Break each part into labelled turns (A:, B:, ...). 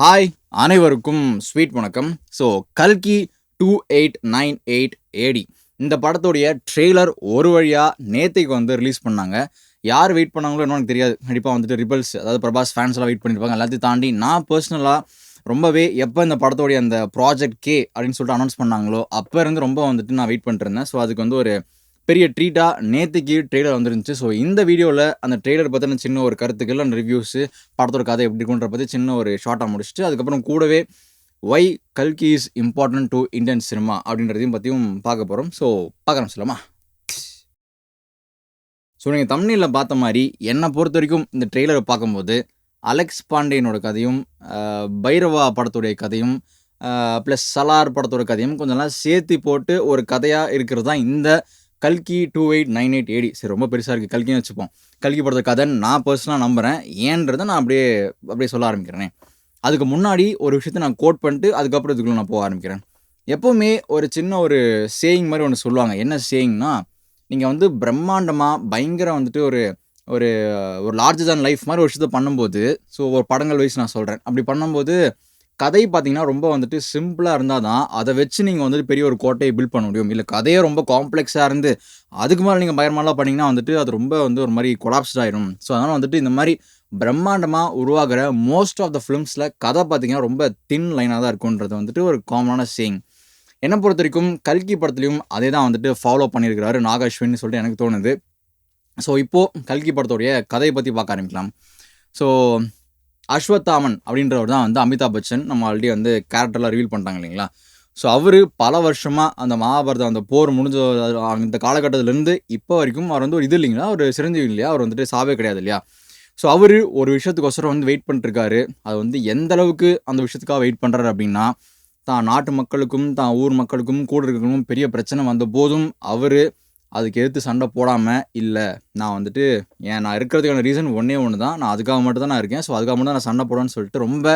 A: Hi அனைவருக்கும் sweet வணக்கம். So கல்கி two eight nine eight AD இந்த படத்துடைய ட்ரெய்லர் ஒரு வழியாக நேத்தைக்கு வந்து ரிலீஸ் பண்ணாங்க. யார் வெயிட் பண்ணாங்களோ என்னன்னு எனக்கு தெரியாது. கண்டிப்பாக வந்துட்டு ரிபல்ஸ் அதாவது பிரபாஸ் ஃபேன்ஸ்லாம் வெயிட் பண்ணியிருப்பாங்க எல்லாத்தையும் தாண்டி நான் பர்சனலாக ரொம்பவே எப்போ இந்த படத்தோடைய அந்த ப்ராஜெக்ட் கே அப்படின்னு சொல்லிட்டு அனௌன்ஸ் பண்ணாங்களோ அப்போ இருந்து ரொம்ப வந்துட்டு நான் வெயிட் பண்ணிட்டு இருந்தேன். ஸோ அதுக்கு வந்து ஒரு பெரிய ட்ரீட்டாக நேற்றுக்கு ட்ரெய்லர் வந்துருந்துச்சு. ஸோ இந்த வீடியோவில் அந்த ட்ரெய்லர் பற்றின சின்ன ஒரு கருத்துக்கள் அந்த ரிவ்யூஸு படத்தோட கதை எப்படி இருக்குன்ற பற்றி சின்ன ஒரு ஷார்ட்டாக முடிச்சுட்டு அதுக்கப்புறம் கூடவே ஒய் கல்கி is important to Indian cinema அப்படின்றதையும் பற்றியும் பார்க்க போகிறோம் ஸோ பார்க்கலாம் சொல்லலாமா ஸோ நீங்கள் தமிழில் பார்த்த மாதிரி என்னை பொறுத்த வரைக்கும் இந்த ட்ரெய்லரை பார்க்கும்போது அலெக்ஸ் பாண்டியனோட கதையும் பைரவா படத்துடைய கதையும் ப்ளஸ் சலார் படத்தோட கதையும் கொஞ்சம் சேர்த்து போட்டு ஒரு கதையாக இருக்கிறது தான் இந்த கல்கி two eight nine eight AD சரி ரொம்ப பெருசாக இருக்குது கல்கின்னு வச்சுப்போம். கல்கி படத்தை கதை நான் பர்சனலாக நம்புகிறேன் ஏன்றதை நான் அப்படியே அப்படியே சொல்ல ஆரம்பிக்கிறேனே. அதுக்கு முன்னாடி ஒரு விஷயத்தை நான் கோட் பண்ணிட்டு அதுக்கப்புறம் இதுக்குள்ளே நான் போக ஆரம்பிக்கிறேன். எப்போவுமே ஒரு சின்ன ஒரு சேயிங் மாதிரி ஒன்று சொல்லுவாங்க. என்ன சேயிங்னா நீங்கள் வந்து பிரம்மாண்டமாக பயங்கர வந்துட்டு ஒரு ஒரு ஒரு லார்ஜர் தான் லைஃப் மாதிரி ஒரு விஷயத்த பண்ணும்போது ஸோ ஒரு படங்கள் வைஸ் நான் சொல்கிறேன் அப்படி பண்ணும்போது கதை பார்த்தீங்கன்னா ரொம்ப வந்துட்டு சிம்பிளாக இருந்தால் தான் அதை வச்சு நீங்கள் வந்துட்டு பெரிய ஒரு கோட்டையை பில்ட் பண்ண முடியும். இல்லை கதையே ரொம்ப காம்ப்ளெக்ஸாக இருந்து அதுக்கு மேலே நீங்கள் பயமாலாம் பண்ணிங்கன்னா வந்துட்டு அது ரொம்ப வந்து ஒரு மாதிரி கொலாப்ஸ்ட் ஆயிரும் ஸோ அதனால் வந்துட்டு இந்த மாதிரி பிரம்மாண்டமாக உருவாகிற மோஸ்ட் ஆஃப் த ஃபிலிம்ஸில் கதை பார்த்தீங்கன்னா ரொம்ப தின் லைனாக தான் இருக்குன்றது வந்துட்டு ஒரு காமனான சேயிங் என்னை பொறுத்த வரைக்கும் கல்கி படத்துலையும் அதே தான் வந்துட்டு ஃபாலோ பண்ணியிருக்கிறாரு நாகாஸ்வின்னு சொல்லிட்டு எனக்கு தோணுது. ஸோ இப்போது கல்கி படத்துடைய கதையை பற்றி பார்க்க ஆரம்பிக்கலாம். ஸோ அஸ்வத்தாமன் அப்படின்றவர் தான் வந்து அமிதாப் பச்சன். நம்ம ஆல்ரெடி வந்து கேரக்டர்லாம் ரிவீல் பண்ணிட்டாங்க இல்லைங்களா? ஸோ அவர் பல வருஷமாக அந்த மகாபாரதம் அந்த போர் முடிஞ்ச அந்த காலகட்டத்திலேருந்து இப்போ வரைக்கும் அவர் வந்து ஒரு இது இல்லைங்களா? ஒரு சிரஞ்சீவி இல்லையா? அவர் வந்துட்டு சாவே கிடையாது இல்லையா? ஸோ அவர் ஒரு விஷயத்துக்கோசரம் வந்து வெயிட் பண்ணிட்டுருக்காரு அது வந்து எந்த அளவுக்கு அந்த விஷயத்துக்காக வெயிட் பண்ணுறாரு அப்படின்னா தான் நாட்டு மக்களுக்கும் தான் ஊர் மக்களுக்கும் கூட இருக்கிறவங்களும் பெரிய பிரச்சனை வந்த போதும் அவர் அதுக்கு எதிர்த்து சண்டை போடாமல் இல்லை நான் வந்துட்டு ஏன் நான் இருக்கிறதுக்கான ரீசன் ஒன்றே ஒன்று தான் நான் அதுக்காக மட்டும் தான் நான் இருக்கேன். ஸோ அதுக்காக மட்டும் தான் நான் சண்டை போடுவேன்னு சொல்லிட்டு ரொம்ப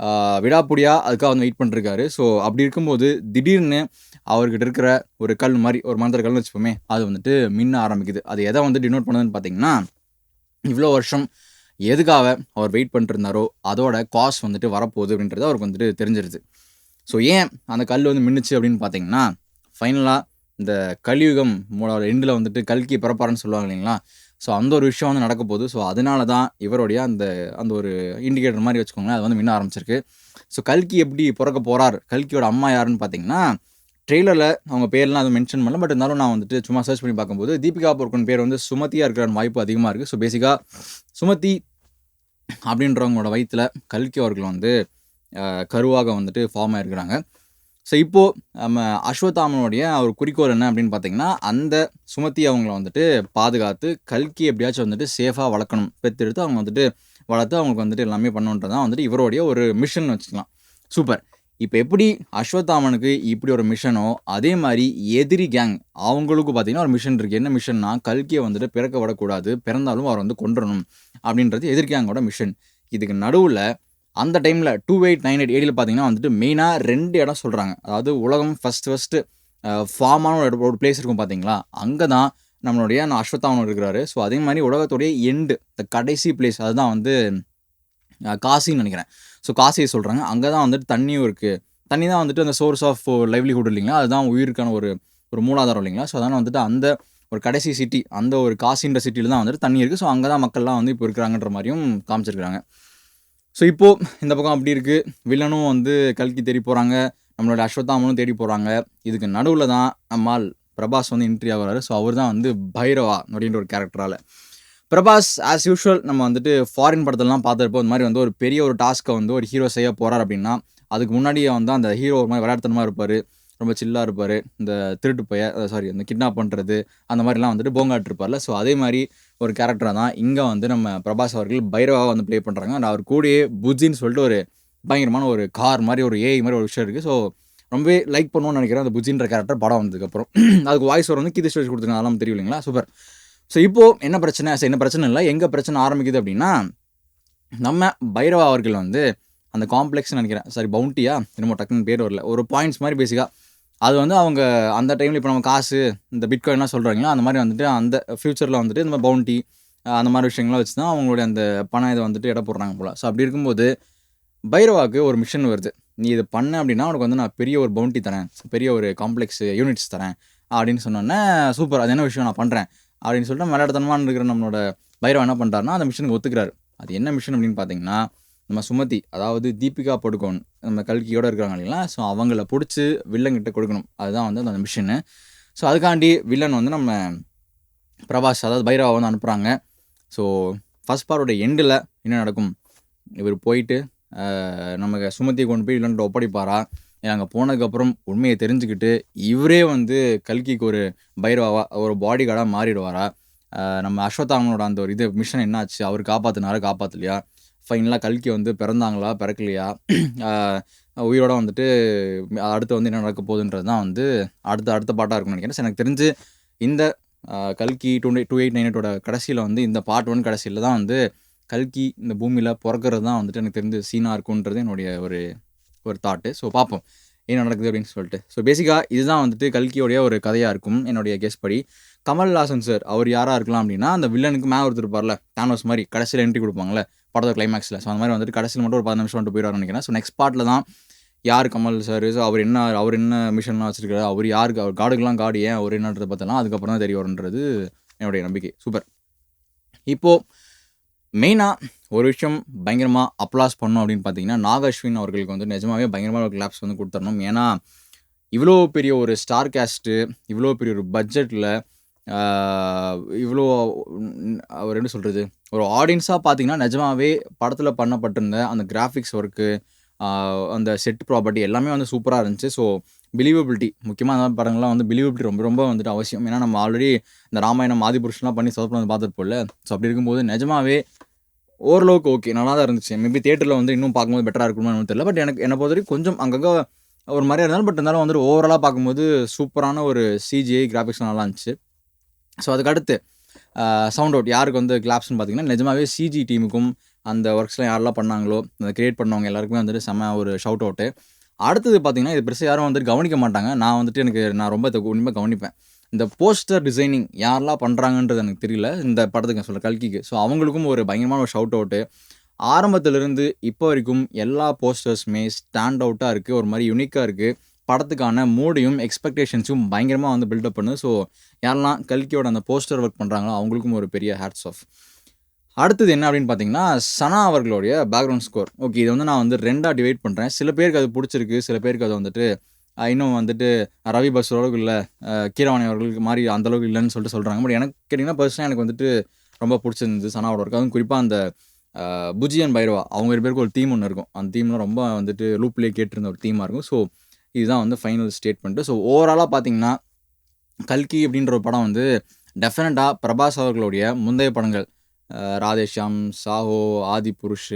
A: ஆஹ், விடாப்புடியாக அதுக்காக வந்து வெயிட் பண்ணிருக்காரு. ஸோ அப்படி இருக்கும்போது திடீர்னு அவர்கிட்ட இருக்கிற ஒரு கல் மாதிரி ஒரு மந்திர கல்னு வச்சுப்போமே அது வந்துட்டு மின்ன ஆரம்பிக்குது. அது எதை வந்து டினோட் பண்ணுதுன்னு பார்த்தீங்கன்னா இவ்வளோ வருஷம் எதுக்காக அவர் வெயிட் பண்ணிட்டு இருந்தாரோ அதோட காஸ் வந்துட்டு வரப்போகுது அப்படின்றது அவருக்கு வந்துட்டு தெரிஞ்சிருது. ஸோ ஏன் அந்த கல் வந்து மின்னுச்சு அப்படின்னு பார்த்தீங்கன்னா ஃபைனலாக இந்த கலியுகம் எண்டில் வந்துட்டு கல்கி பிறப்பாருன்னு சொல்லுவாங்க இல்லைங்களா? ஸோ அந்த ஒரு விஷயம் வந்து நடக்க போகுது. ஸோ அதனால தான் இவருடைய அந்த அந்த ஒரு இண்டிகேட்டர் மாதிரி வச்சுக்கோங்களேன் அது வந்து மின்ன ஆரம்பிச்சிருக்கு. ஸோ கல்கி எப்படி பிறக்க போகிறார் கல்கியோட அம்மா யாருன்னு பார்த்தீங்கன்னா ட்ரெய்லரில் அவங்க பேர்லாம் அது மென்ஷன் பண்ணல. பட் இருந்தாலும் நான் வந்துட்டு சும்மா சர்ச் பண்ணி பார்க்கும்போது தீபிகா பொருக்கன் பேர் வந்து சுமதியாக இருக்கிற வாய்ப்பு அதிகமாக இருக்குது ஸோ பேசிக்காக சுமதி அப்படின்றவங்களோட வயிற்றில் கல்கி அவர்கள் வந்து கருவாக வந்துட்டு ஃபார்ம் ஆகிருக்கிறாங்க ஸோ இப்போது நம்ம அஸ்வத்தாமனுடைய அவர் குறிக்கோள் என்ன அப்படின்னு பார்த்தீங்கன்னா அந்த சுமத்தி அவங்கள வந்துட்டு பாதுகாத்து கல்கி எப்படியாச்சும் வந்துட்டு சேஃபாக வளர்க்கணும். பெற்றெடுத்து அவங்க வந்துட்டு வளர்த்து அவங்களுக்கு வந்துட்டு எல்லாமே பண்ணுன்றது தான் வந்துட்டு இவருடைய ஒரு மிஷன் வச்சுக்கலாம். சூப்பர் இப்போ எப்படி அஸ்வத்தாமனுக்கு இப்படி ஒரு மிஷனோ அதே மாதிரி எதிரி கேங் அவங்களுக்கும் பார்த்தீங்கன்னா ஒரு மிஷன் இருக்குது என்ன மிஷன்னா கல்கியை வந்துட்டு பிறக்க விடக்கூடாது பிறந்தாலும் அவர் வந்து கொண்டுடணும் அப்படின்றது எதிரி கேங்கோட மிஷன் இதுக்கு நடுவில் அந்த டைமில் டூ எயிட் நைன் எயிட் ஏடியில் பார்த்தீங்கன்னா வந்துட்டு மெயினாக ரெண்டு இடம் சொல்கிறாங்க அதாவது உலகம் ஃபஸ்ட் ஃபஸ்ட்டு ஃபார்மான ஒரு இடம்- ஒரு பிளேஸ் இருக்கும் பார்த்தீங்களா அங்கே தான் நம்மளுடைய நான் அஸ்வத்தாமன் இருக்கிறாரு. ஸோ அதே மாதிரி உலகத்துடைய எண்டு இந்த கடைசி பிளேஸ் அதுதான் வந்து காசின்னு நினைக்கிறேன். ஸோ காசியை சொல்கிறாங்க அங்கே தான் வந்துட்டு தண்ணியும் இருக்குது தண்ணி தான் வந்துட்டு அந்த சோர்ஸ் ஆஃப் லைவ்லிஹுட் இல்லைங்களா? அதுதான் உயிருக்கான ஒரு ஒரு மூலாதாரம் இல்லைங்களா? ஸோ அதனால் வந்துட்டு அந்த ஒரு கடைசி சிட்டி அந்த ஒரு காசின்ற சிட்டியில் தான் வந்துட்டு தண்ணி இருக்குது ஸோ அங்கே தான் மக்கள்லாம் வந்து இப்போ இருக்கிறாங்கன்ற மாதிரியும் காமிச்சிருக்கிறாங்க. ஸோ இப்போது இந்த பக்கம் அப்படி இருக்குது வில்லனும் வந்து கல்கி தேடி போகிறாங்க நம்மளோட அஸ்வத்தாமனும் தேடி போகிறாங்க இதுக்கு நடுவில் தான் நம்மால் பிரபாஸ் வந்து என்ட்ரி ஆகிறாரு. ஸோ அவர் தான் வந்து பைரவா அப்படின்ற ஒரு கேரக்டரால் பிரபாஸ் ஆஸ் யூஷுவல் நம்ம வந்துட்டு ஃபாரின் படத்துலலாம் பார்த்துருப்போம். இந்த மாதிரி வந்து ஒரு பெரிய ஒரு டாஸ்க்கை வந்து ஒரு ஹீரோ செய்ய போகிறார் அப்படின்னா அதுக்கு முன்னாடியே வந்து அந்த ஹீரோ ஒரு மாதிரி விளையாடுத்தனமாக இருப்பார். ரொம்ப சில்லாக இருப்பார். இந்த திருட்டு பைய சாரி இந்த கிட்னாப் பண்ணுறது அந்த மாதிரிலாம் வந்துட்டு போங்காட்டிருப்பார்ல. ஸோ அதே மாதிரி ஒரு கேரக்டராக தான் இங்கே வந்து நம்ம பிரபாஸ் அவர்கள் பைரவாக வந்து ப்ளே பண்ணுறாங்க அண்ட் அவர் கூடயே புஜின்னு சொல்லிட்டு ஒரு பயங்கரமான ஒரு கார் மாதிரி ஒரு ஏஐ மாதிரி ஒரு விஷயம் இருக்குது ஸோ ரொம்பவே லைக் பண்ணுவோம்னு நினைக்கிறேன். அந்த புஜின்ற கேரக்டர் படம் வந்ததுக்கப்புறம். அதுக்கு வாய்ஸ் வர வந்து கீதி ஸ்டோரி கொடுத்துருக்காங்க. அதெல்லாம் தெரியும் இல்லைங்களா? சூப்பர் ஸோ இப்போது என்ன பிரச்சனை? சரி, என்ன பிரச்சனை இல்லை. எங்கே பிரச்சனை ஆரம்பிக்குது அப்படின்னா நம்ம பைரவா அவர்கள் வந்து அந்த காம்ப்ளெக்ஸ்னு நினைக்கிறேன். சாரி பவுண்டியா என்னமோ டக்குன்னு பேர் வரல. ஒரு பாயிண்ட்ஸ் மாதிரி பேசிக்காக அது வந்து அவங்க அந்த டைமில் இப்போ நம்ம காசு இந்த பிட்காயின்லாம் சொல்கிறாங்களோ அந்த மாதிரி வந்துட்டு அந்த ஃப்யூச்சரில் வந்துட்டு இந்த மாதிரி பவுண்டி அந்த மாதிரி விஷயங்கள்லாம் வச்சு தான் அவங்களுடைய அந்த பணம் இதை வந்துட்டு எடை போடுறாங்க போல். ஸோ அப்படி இருக்கும்போது பைரவாக்கு ஒரு மிஷன் வருது. நீ இது பண்ண அப்படின்னா உனக்கு வந்து நான் பெரிய ஒரு பவுண்டி தரேன். பெரிய ஒரு காம்ப்ளெக்ஸ் யூனிட்ஸ் தரேன். அப்படின்னு சொன்னோன்னே சூப்பர் அது என்ன விஷயம்? நான் பண்ணுறேன் அப்படின்னு சொல்லிட்டு மலையாளத்தனமான இருக்கிற நம்மளோட பைரவா என்ன பண்ணுறாருன்னா அந்த மிஷனுக்கு ஒத்துக்கிறாரு. அது என்ன மிஷன் அப்படின்னு பார்த்தீங்கன்னா நம்ம சுமதி அதாவது தீபிகா படுகோன் நம்ம கல்கியோட இருக்கிறாங்க இல்லைங்களா? ஸோ அவங்கள பிடிச்சி வில்லங்கிட்ட கொடுக்கணும். அதுதான் வந்து அந்த மிஷினு ஸோ அதுக்காண்டி வில்லன் வந்து நம்ம பிரபாஸ் அதாவது பைரவா வந்து அனுப்புகிறாங்க ஸோ ஃபஸ்ட் பார்ட்டோட எண்டில் என்ன நடக்கும்? இவர் போயிட்டு நமக்கு சுமதியை கொண்டு போய் வில்லன்கிட்ட ஒப்படைப்பாரா? அங்கே போனதுக்கப்புறம் உண்மையை தெரிஞ்சுக்கிட்டு இவரே வந்து கல்கிக்கு ஒரு பைரவாவா ஒரு பாடி கார்டாக மாறிடுவாரா? நம்ம அஸ்வத்தாமனோட அந்த ஒரு இது மிஷன் என்னாச்சு? அவர் காப்பாற்றினாரா காப்பாற்றலையா ஃபைனலாக கல்கி வந்து பிறந்தாங்களா பிறக்கலையா? உயிரோட வந்துட்டு அடுத்து வந்து என்ன நடக்க போகுதுன்றது தான் வந்து அடுத்த அடுத்த பாட்டாக இருக்கும்னு நினைக்கிறேன். எனக்கு தெரிஞ்சு இந்த கல்கி டூ டூ எயிட் நைன் எயிட்டோட கடைசியில் வந்து இந்த பார்ட் ஒன் கடைசியில் தான் வந்து கல்கி இந்த பூமியில் பிறக்கிறது தான் வந்துட்டு எனக்கு தெரிஞ்சு சீனாக இருக்குன்றது என்னுடைய ஒரு ஒரு தாட்டு ஸோ பார்ப்போம். என்ன நடக்குது அப்படின்னு சொல்லிட்டு. ஸோ பேசிக்காக இதுதான் வந்துட்டு கல்கியோடைய ஒரு கதையாக இருக்கும் என்னுடைய கெஸ் படி. கமல்ஹாசன் சார் அவர் யாராக இருக்கலாம் அப்படின்னா அந்த வில்லனுக்கு மேலே ஒருத்தர் இருப்பார்ல தானோஸ் மாதிரி கடைசியில் என்ட்ரி கொடுப்பாங்களே படத்தோட கிளைமேக்ஸில் ஸோ அந்த மாதிரி வந்துட்டு கடைசியில் மட்டும் ஒரு பதினஞ்சு நிமிஷம் வந்துட்டு போயிடுவார் நினைக்கிறேன். ஸோ நெக்ஸ்ட் பார்ட்டில் தான் யார் கமல் சார் ஸோ அவர் என்ன அவர் என்ன மிஷன்லாம் வச்சிருக்காரு? அவர் யாருக்கு அவர் காடுக்கெல்லாம் காடு ஏன்? அவர் என்னன்றதை பார்த்தலாம் அதுக்கப்புறம் தான் தெரிய வரும்ன்றது என்னுடைய நம்பிக்கை. சூப்பர் இப்போது மெயினாக ஒரு விஷயம் பயங்கரமாக அப்ளாஸ் பண்ணோம் அப்படின்னு பார்த்தீங்கன்னா நாகஸ்வின் அவர்களுக்கு வந்து நிஜமாவே பயங்கரமான ஒரு கிளாப்ஸ் வந்து கொடுத்துடணும் ஏன்னா இவ்வளோ பெரிய ஒரு ஸ்டார் கேஸ்ட்டு இவ்வளோ பெரிய ஒரு பட்ஜெட்டில் இவ்வளோ அவர் என்ன சொல்கிறது ஒரு ஆடியன்ஸாக பார்த்தீங்கன்னா நிஜமாவே படத்தில் பண்ணப்பட்டிருந்த அந்த கிராஃபிக்ஸ் ஒர்க்கு அந்த செட் ப்ராப்பர்ட்டி எல்லாமே வந்து சூப்பராக இருந்துச்சு. ஸோ பிலீவபிலிட்டி முக்கியமாக அந்த படங்கள்லாம் வந்து பிலீவபிலிட்டி ரொம்ப ரொம்ப வந்துட்டு அவசியம். ஏன்னா நம்ம ஆல்ரெடி இந்த ராமாயணம் ஆதிபுருஷன்லாம் பண்ணி சொதப்பல் வந்து பார்த்துருப்போம்ல ஸோ அப்படி இருக்கும்போது நிஜமாவே ஓரளவுக்கு ஓகே நல்லா தான் இருந்துச்சு. மேபி தேட்டரில் வந்து இன்னும் பார்க்கும்போது பெட்டராக இருக்கும்னு தெரியல. பட் எனக்கு என்னை பொறுத்த வரைக்கும் கொஞ்சம் அங்கங்கே ஒரு மாதிரியாக இருந்தாலும் பட் இருந்தாலும் வந்துட்டு ஓவராலாக பார்க்கும்போது சூப்பரான ஒரு சிஜிஐ கிராஃபிக்ஸ் நல்லா இருந்துச்சு. ஸோ அதுக்கடுத்து சவுண்ட் அவுட் யாருக்கு வந்து கிளாப்ஸ்னு பார்த்தீங்கன்னா நிஜமாவே சிஜி டீமுக்கும் அந்த ஒர்க்ஸ்லாம் யாரெல்லாம் பண்ணாங்களோ அந்த கிரியேட் பண்ணவங்க எல்லாருக்குமே வந்துட்டு செம்ம ஒரு ஷவுட் அவுட்டு அடுத்தது பார்த்தீங்கன்னா இது பெருசாக யாரும் வந்துட்டு கவனிக்க மாட்டாங்க. நான் வந்துட்டு எனக்கு நான் ரொம்ப இதை உண்மையாக கவனிப்பேன். இந்த போஸ்டர் டிசைனிங் யாரெல்லாம் பண்ணுறாங்கன்றது எனக்கு தெரியல. இந்த படத்துக்கு சொல்ல கல்கிக்கு. ஸோ அவங்களுக்கும் ஒரு பயங்கரமான ஒரு ஷவுட் அவுட்டு ஆரம்பத்திலிருந்து இப்போ வரைக்கும் எல்லா போஸ்டர்ஸுமே ஸ்டாண்ட் அவுட்டாக இருக்குது ஒரு மாதிரி யுனிக்காக இருக்குது படத்துக்கான மூடையும் எக்ஸ்பெக்டேஷன்ஸும் பயங்கரமாக வந்து பில்டப் பண்ணுது. ஸோ யாரெல்லாம் கல்கியோட அந்த போஸ்டர் ஒர்க் பண்ணுறாங்களோ அவங்களுக்கும் ஒரு பெரிய ஹேட்ஸ் ஆஃப் அடுத்தது என்ன அப்படின்னு பார்த்தீங்கன்னா சனா அவர்களுடைய பேக்ரவுண்ட் ஸ்கோர் ஓகே இதை வந்து நான் வந்து ரெண்டாக டிவைட் பண்ணுறேன் சில பேருக்கு அது பிடிச்சிருக்கு சில பேருக்கு அது வந்துட்டு இன்னும் வந்துட்டு ரவி பஸ் அளவுக்கு இல்லை கீரவாணி அவர்களுக்கு மாதிரி அந்தளவுக்கு இல்லைன்னு சொல்லிட்டு சொல்கிறாங்க பட் எனக்கு கேட்டிங்கன்னா பர்சனாக எனக்கு வந்துட்டு ரொம்ப பிடிச்சிருந்தது சனாவோட ஒர்க் அதுவும் குறிப்பாக அந்த அஹ், புஜியன் பைரவா அவங்க ரெண்டு பேருக்கு ஒரு தீம் ஒன்று இருக்கும். அந்த தீம்லாம் ரொம்ப வந்துட்டு லூப்லேயே கேட்டிருந்த ஒரு தீமாக இருக்கும். ஸோ இதுதான் வந்து ஃபைனல் ஸ்டேட்மெண்ட்டு ஸோ ஓவராலாக பார்த்தீங்கன்னா கல்கி அப்படின்ற ஒரு படம் வந்து டெஃபினட்டாக பிரபாஸ் அவர்களுடைய முந்தைய படங்கள். ராதேஷ்யாம் ராதேஷாம் சாஹோ ஆதி புருஷ்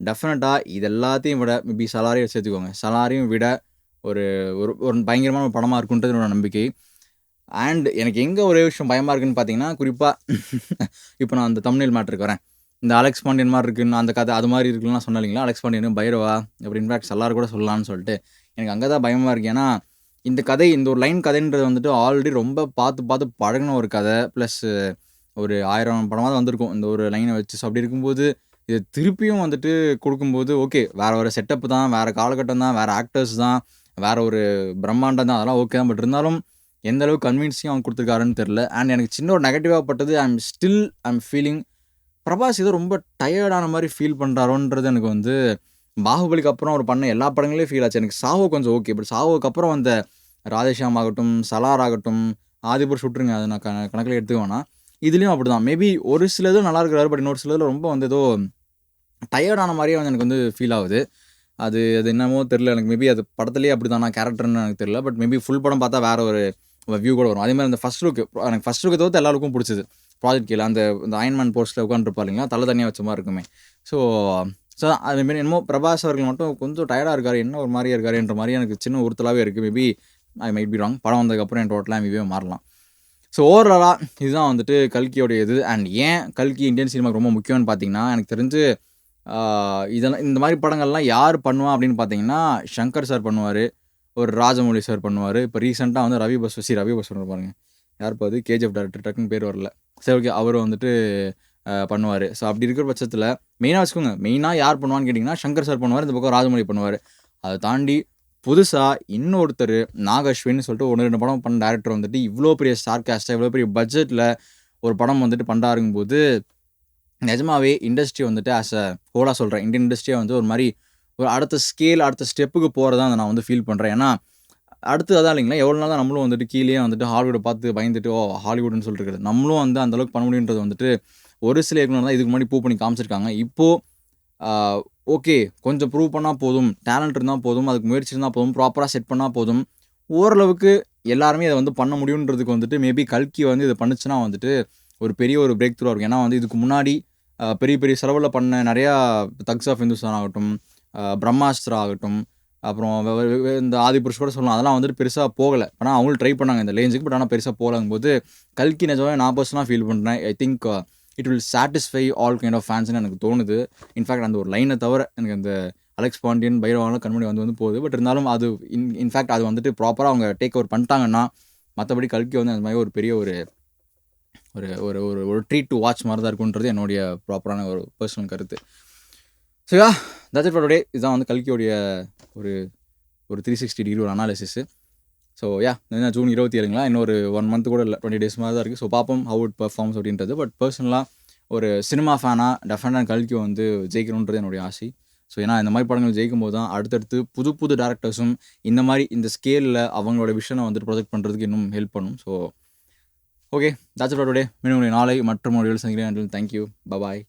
A: டெஃபினட்டாக இது எல்லாத்தையும் விட மேபி சலாரியை சேர்த்துக்கோங்க. சலாரையும் விட ஒரு ஒரு ஒரு பயங்கரமான ஒரு படமாக இருக்குன்றது என்னோட நம்பிக்கை. அண்ட் எனக்கு எங்கே ஒரே விஷயம் பயமாக இருக்குன்னு பார்த்தீங்கன்னா குறிப்பாக இப்போ நான் அந்த தமிழில் மேட்ருக்கு வரேன். இந்த அலெக்ஸ் பாண்டியன் மாதிரி இருக்குன்னு அந்த கதை அது மாதிரி இருக்குன்னு நான் சொன்னேன் இல்லைங்களா? அலெக்ஸ் பாண்டியன் பைரவா அப்படின்னு இன்ஃபேக்ட் சல்லார் கூட சொல்லலாம்னு சொல்லிட்டு எனக்கு அங்கே தான் பயமாக இருக்கு. ஏன்னா இந்த கதை இந்த ஒரு லைன் கதைன்றது வந்துட்டு ஆல்ரெடி ரொம்ப பார்த்து பார்த்து பழகின ஒரு கதை. ப்ளஸ் ஒரு ஆயிரம் படமாக வந்திருக்கும். இந்த ஒரு லைனை வச்சு. ஸோ அப்படி இருக்கும்போது இது திருப்பியும் வந்துட்டு கொடுக்கும்போது ஓகே வேறு ஒரு செட்டப் தான் வேறு காலகட்டம் தான் வேறு ஆக்டர்ஸ் தான் வேறு ஒரு பிரம்மாண்டம் தான் அதெல்லாம் ஓகே தான். பட் இருந்தாலும் எந்த அளவுக்கு கன்வின்ஸிங் அவங்க கொடுத்துருக்காருன்னு தெரில அண்ட் எனக்கு சின்ன ஒரு நெகட்டிவாக பட்டது I am still I am feeling Prabhas ஏதோ ரொம்ப டயர்டான மாதிரி ஃபீல் பண்ணுறாரோன்றது எனக்கு வந்து பாகுபலிக்கு அப்புறம் அவர் பண்ண எல்லா படங்களையும் ஃபீல் ஆச்சு. எனக்கு சாவோ கொஞ்சம் ஓகே பட் சாவோக்கு அப்புறம் வந்த ராதேஷாம் ஆகட்டும் சலார் ஆகட்டும் ஆதிபுர் சுட்டுருங்க அதை நான் க- கணக்கில் எடுத்துக்கோனா இதுலேயும் அப்படி தான் மேபி ஒரு சிலது நல்லா இருக்கிறாரு பட் இன்னொரு சிலது ரொம்ப வந்து ஏதோ டயர்டான மாதிரியே வந்து எனக்கு வந்து ஃபீல் ஆகுது. அது அது என்னமோ தெரில எனக்கு மேபி அது படத்துலேயே அப்படி தானா கேரக்டர்னு எனக்கு தெரில பட் மேபி ஃபுல் படம் பார்த்தா வேற ஒரு வியூ கூட வரும். அதே மாதிரி அந்த ஃபஸ்ட் லுக் எனக்கு ஃபஸ்ட் லுக்கு தவிர்த்து எல்லாருக்கும் பிடிச்சது. ப்ராஜெக்ட் கீழே அந்த அந்த அயன்மேன் போஸ்ட்டில் உட்காந்துருப்பா இல்லைங்களா? தலை தனியாக வச்ச மாதிரி இருக்குமே. ஸோ ஸோ அதுமாரி என்னமோ பிரபாஸ் அவர்கள் மட்டும் கொஞ்சம் டயர்டாக இருக்கார் என்ன ஒரு மாதிரியாக இருக்காருன்ற மாதிரி எனக்கு சின்ன உறுத்தலாகவே இருக்குது maybe I might be wrong படம் வந்ததுக்கப்புறம் என் டோட்டலாக மேபியே மாறலாம். ஸோ ஓவராலாக இதுதான் வந்துட்டு கல்கியோடைய இது. அண்ட் ஏன் கல்கி இந்தியன் சினிமா ரொம்ப முக்கியம்னு பார்த்தீங்கன்னா எனக்கு தெரிஞ்சு இதெல்லாம் இந்த மாதிரி படங்கள்லாம் யார் பண்ணுவா அப்படின்னு பார்த்தீங்கன்னா சங்கர் சார் பண்ணுவார் ஒரு ராஜமௌழி சார் பண்ணுவார். இப்போ ரீசெண்டாக வந்து ரவி பஸ் சி ரவி பஸ் பாருங்க. யார் பாது கேஜிஎஃப் டேரக்டர் டக்குன்னு பேர் வரல. சரி ஓகே அவர் வந்துட்டு பண்ணுவார். ஸோ அப்படி இருக்கிற பட்சத்தில் மெயினாக வச்சுக்கோங்க. மெயினாக யார் பண்ணுவான்னு கேட்டிங்கன்னா சங்கர் சார் பண்ணுவார். இந்த பக்கம் ராஜமொழி பண்ணுவார். அதை தாண்டி புதுசாக இன்னொருத்தர் நாகஸ்வின்னு சொல்லிட்டு ஒன்று ரெண்டு படம் பண்ண டேரக்டர் வந்துட்டு இவ்வளோ பெரிய ஸ்டார் காஸ்ட்டாக இவ்வளோ பெரிய பட்ஜெட்டில் ஒரு படம் வந்துட்டு பண்ணுறாருங்கும்போது நிஜமாவே இண்டஸ்ட்ரி வந்துட்டு ஆஸ் அ ஹோலாக சொல்கிறேன் இந்தியன் இண்டஸ்ட்ரியை வந்து ஒரு மாதிரி ஒரு அடுத்த ஸ்கேல் அடுத்த ஸ்டெப்புக்கு போகிறதா அதை நான் வந்து ஃபீல் பண்ணுறேன் ஏன்னா அடுத்து அதான் இல்லைங்களா? எவ்வளோ நாள் தான் நம்மளும் வந்துட்டு கீழே வந்துட்டு ஹாலிவுட்டை பார்த்து பயந்துட்டு ஓ ஹாலிவுட்னு சொல்லிட்டு இருக்கிறது நம்மளும் வந்து அந்த அளவுக்கு பண்ண முடியுன்றது வந்துட்டு ஒரு சில இயக்குனர் தான் இதுக்கு முன்னாடி ப்ரூவ் பண்ணி காமிச்சிருக்காங்க. இப்போது ஓகே கொஞ்சம் ப்ரூவ் பண்ணால் போதும் டேலண்ட் இருந்தால் போதும் அதுக்கு முயற்சி இருந்தால் போதும் ப்ராப்பராக செட் பண்ணால் போதும். ஓரளவுக்கு எல்லாருமே இதை வந்து பண்ண முடியுன்றதுக்கு வந்துட்டு மேபி கல்கி வந்து இதை பண்ணுச்சுன்னா வந்துட்டு ஒரு பெரிய ஒரு பிரேக் த்ரூ இருக்கும். ஏன்னா வந்து இதுக்கு முன்னாடி பெரிய பெரிய செலவில் பண்ண நிறையா தக்ஸ் ஆஃப் இந்துஸ்தான் ஆகட்டும் பிரம்மாஸ்திரா ஆகட்டும் அப்புறம் இந்த ஆதிபுருஷ் கூட சொல்லலாம். அதெல்லாம் வந்துட்டு பெருசாக போகலை. ஆனால் அவங்களும் ட்ரை பண்ணாங்க இந்த லேஞ்சுக்கு பட் ஆனால் பெருசாக போகலங்கும்போது கல்கி நிஜமே நான் பர்சனாக ஃபீல் பண்ணுறேன் I think it will satisfy all kind of ஃபேன்ஸ்னு எனக்கு தோணுது. இன்ஃபேக்ட் அந்த ஒரு லைனை தவிர எனக்கு அந்த அலெக்ஸ் பாண்டியன் பைரவாலாம் கண்மணி வந்து வந்து போகுது. பட் இருந்தாலும் அது இன் இன்ஃபேக்ட் அது வந்துட்டு ப்ராப்பராக அவங்க டேக் ஓவர் பண்ணிட்டாங்கன்னா மற்றபடி கல்கி வந்து அந்த மாதிரி ஒரு பெரிய ஒரு ஒரு ஒரு ஒரு ஒரு ட்ரீட் டு வாட்ச் மாதிரி தான் இருக்குன்றது என்னுடைய ப்ராப்பரான ஒரு பர்சனல் கருத்து. சரியா யா தட்ஸ் இட் டே இதுதான் வந்து கல்கியோடைய ஒரு ஒரு த்ரீ சிக்ஸ்டி டிகிரி ஒரு அனாலிசிஸு ஸோ யா என்ன ஜூன் இருபத்தி ஏழுங்களா? இன்னொரு ஒன் மந்த் கூட இல்லை. டுவெண்ட்டி டேஸ் மாதிரி தான் இருக்குது ஸோ பார்ப்போம் ஹவு இட் பர்ஃபார்ம்ஸ் அப்படின்றது. பட் பர்சனலாக ஒரு சினிமா ஃபேனாக டெஃபினட்டாக கல்கி வந்து ஜெயிக்கணுன்றது என்னுடைய ஆசை. ஸோ ஏன்னா இந்த மாதிரி படங்கள் ஜெயிக்கும் போது தான் அடுத்தடுத்து புது புது டேரக்டர்ஸும் இந்த மாதிரி இந்த ஸ்கேலில் அவங்களோட விஷனை வந்துட்டு ப்ரொஜெக்ட் பண்ணுறதுக்கு இன்னும் ஹெல்ப் பண்ணும். ஸோ ஓகே தாட்ஸ் டுடே மீண்டும் நாளை மற்றும் ஒரு சந்திக்கிறேன். Thank you bye bye